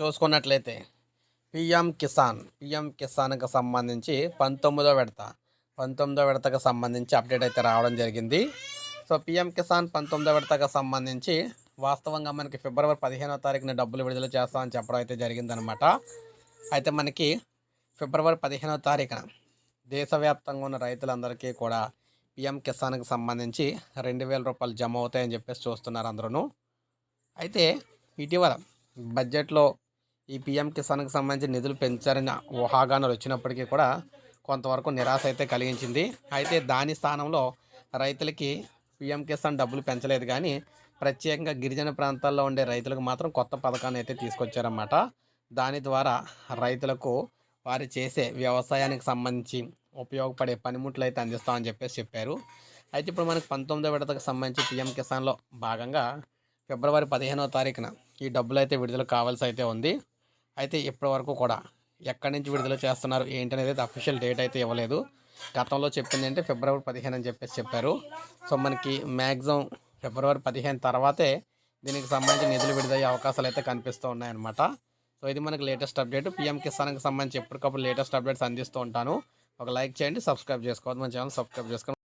చూసుకున్నట్లయితే PM Kisan PM కిసాన్కి సంబంధించి పంతొమ్మిదో విడత పంతొమ్మిదో విడతకు సంబంధించి అప్డేట్ అయితే రావడం జరిగింది. సో పిఎం కిసాన్ పంతొమ్మిదో విడతకు సంబంధించి వాస్తవంగా మనకి ఫిబ్రవరి పదిహేనో తారీఖున డబ్బులు విడుదల చేస్తామని చెప్పడం అయితే జరిగిందనమాట అయితే మనకి ఫిబ్రవరి పదిహేనో తారీఖున దేశవ్యాప్తంగా ఉన్న రైతులందరికీ కూడా పిఎం కిసాన్కి సంబంధించి రెండు వేల రూపాయలు జమ అవుతాయని చెప్పేసి చూస్తున్నారు అందరూ అయితే ఇటీవల బడ్జెట్లో ఈ పిఎం కిసాన్కి సంబంధించి నిధులు పెంచారని ఊహాగానాలు వచ్చినప్పటికీ కూడా కొంతవరకు నిరాశ అయితే కలిగించింది. అయితే దాని స్థానంలో రైతులకి పిఎం కిసాన్ డబ్బులు పెంచలేదు కానీ ప్రత్యేకంగా గిరిజన ప్రాంతాల్లో ఉండే రైతులకు మాత్రం కొత్త పథకాన్ని అయితే తీసుకొచ్చారన్నమాట. దాని ద్వారా రైతులకు వారు చేసే వ్యవసాయానికి సంబంధించి ఉపయోగపడే పనిముట్లు అయితే అందిస్తామని చెప్పేసి చెప్పారు. అయితే ఇప్పుడు మనకు పంతొమ్మిదో విడతకు సంబంధించి పిఎం కిసాన్లో భాగంగా ఫిబ్రవరి పదిహేనో తారీఖున ఈ డబ్బులు అయితే విడుదల కావాల్సి అయితే ఉంది. అయితే ఇప్పటి వరకు కూడా ఎక్కడి నుంచి విడుదల చేస్తున్నారు ఏంటనేది అయితే అఫీషియల్ డేట్ అయితే ఇవ్వలేదు. గతంలో చెప్పింది అంటే ఫిబ్రవరి పదిహేను అని చెప్పేసి చెప్పారు. సో మనకి మ్యాక్సిమం ఫిబ్రవరి పదిహేను తర్వాతే దీనికి సంబంధించి నిధులు విడుదలయ్యే అవకాశాలు అయితే కనిపిస్తూ ఉన్నాయన్నమాట. సో ఇది మనకి లేటెస్ట్ అప్డేట్ పిఎం కిసాన్కి సంబంధించి ఎప్పటికప్పుడు లేటెస్ట్ అప్డేట్స్ అందిస్తూ ఉంటాను. ఒక లైక్ చేయండి సబ్స్క్రైబ్ చేసుకోవద్దు. మన ఛానల్ సబ్స్క్రైబ్ చేసుకోండి.